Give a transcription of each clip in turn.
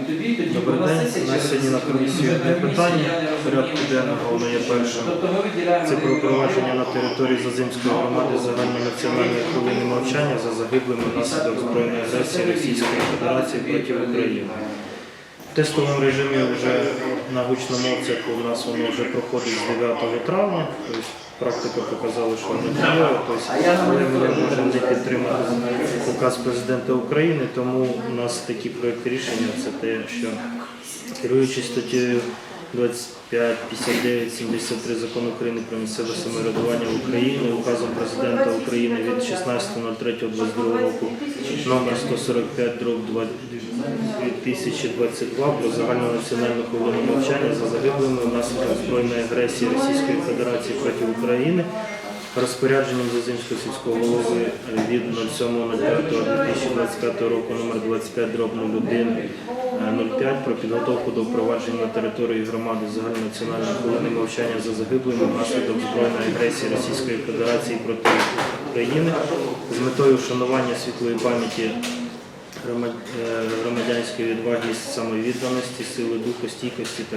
і тобі, і тоді Добрий день. У нас сьогодні на комісії одне питання. Порядку денного воно є першим. Тобто ми виділяємо Це про провадження на території Зазимської громади загальнонаціональної хвилини мовчання за загиблими внаслідок збройної агресії Російської Федерації проти України. Тестовому режимі вже на гучномовцях у нас воно вже проходить з 9 травня. Тобто практика показала, що не дієво. Тобто, ми не можемо не підтримати указ президента України, тому у нас такі проекти рішення це те, що керуючись статтею 25, 59, 73 закону України про місцеве самоврядування в Україні, указом президента України від 16.03.22 року номер 145 дроб 2022 про загальнонаціональну хвилину мовчання за загиблими внаслідок збройної агресії Російської Федерації проти України розпорядженням Зазимського сільського голови від 07.05.2025 року номер 25 дроб 01 05 про підготовку до впровадження на території громади загальнонаціональної хвилини мовчання за загиблими внаслідок збройної агресії Російської Федерації проти України з метою вшанування світлої пам'яті е, громадянської відваги, самовідданості, сили духу, стійкості та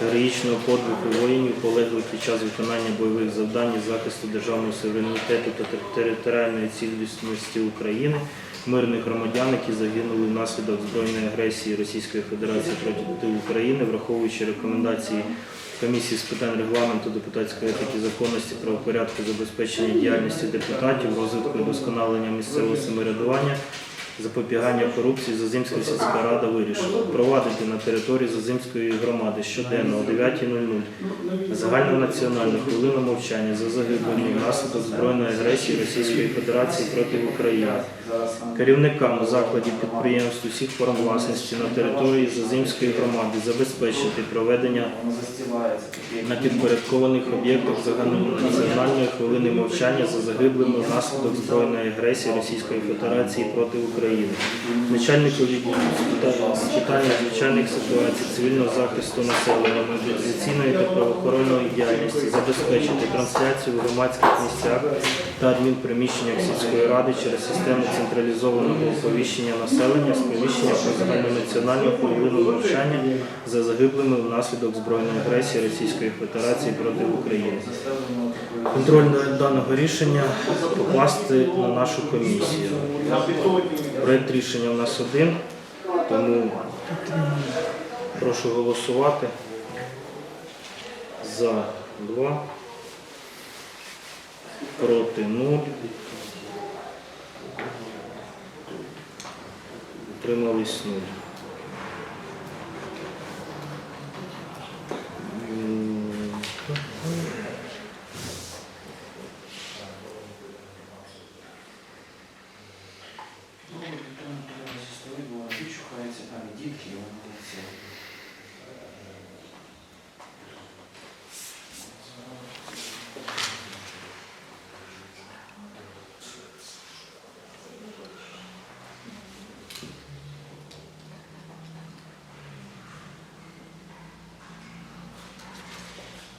героїчного подвигу воїнів, полеглих під час виконання бойових завдань захисту державного суверенітету та територіальної цілісності України, мирних громадян, які загинули внаслідок збройної агресії Російської Федерації проти України, враховуючи рекомендації комісії з питань регламенту, депутатської етики, законності, правопорядку, забезпечення діяльності депутатів, розвитку і досконалення місцевого самоврядування запобігання корупції Зазимська сільська рада вирішила провадити на території Зазимської громади щоденно о 9.00 загальнонаціональну хвилину мовчання за загиблими внаслідок збройної агресії Російської Федерації проти України. Керівникам закладів підприємств усіх форм власності на території Зазимської громади забезпечити проведення на підпорядкованих об'єктах загальнонаціональної хвилини мовчання за загиблими внаслідок збройної агресії Російської Федерації проти України. Начальнику відділу з питань- з ситуацій, цивільного захисту населення, мобілізаційної та правоохоронної діяльності забезпечити трансляцію в громадських місцях та адмінприміщеннях сільської ради через систему централізованого оповіщення населення, сповіщення про загальнонаціональну хвилину мовчання за загиблими внаслідок збройної агресії Російської Федерації проти України. Контроль даного рішення покласти на нашу комісію. Проєкт рішення у нас один, тому прошу голосувати за 2, проти 0. Утримались 0.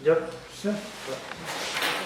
Дякую. Все?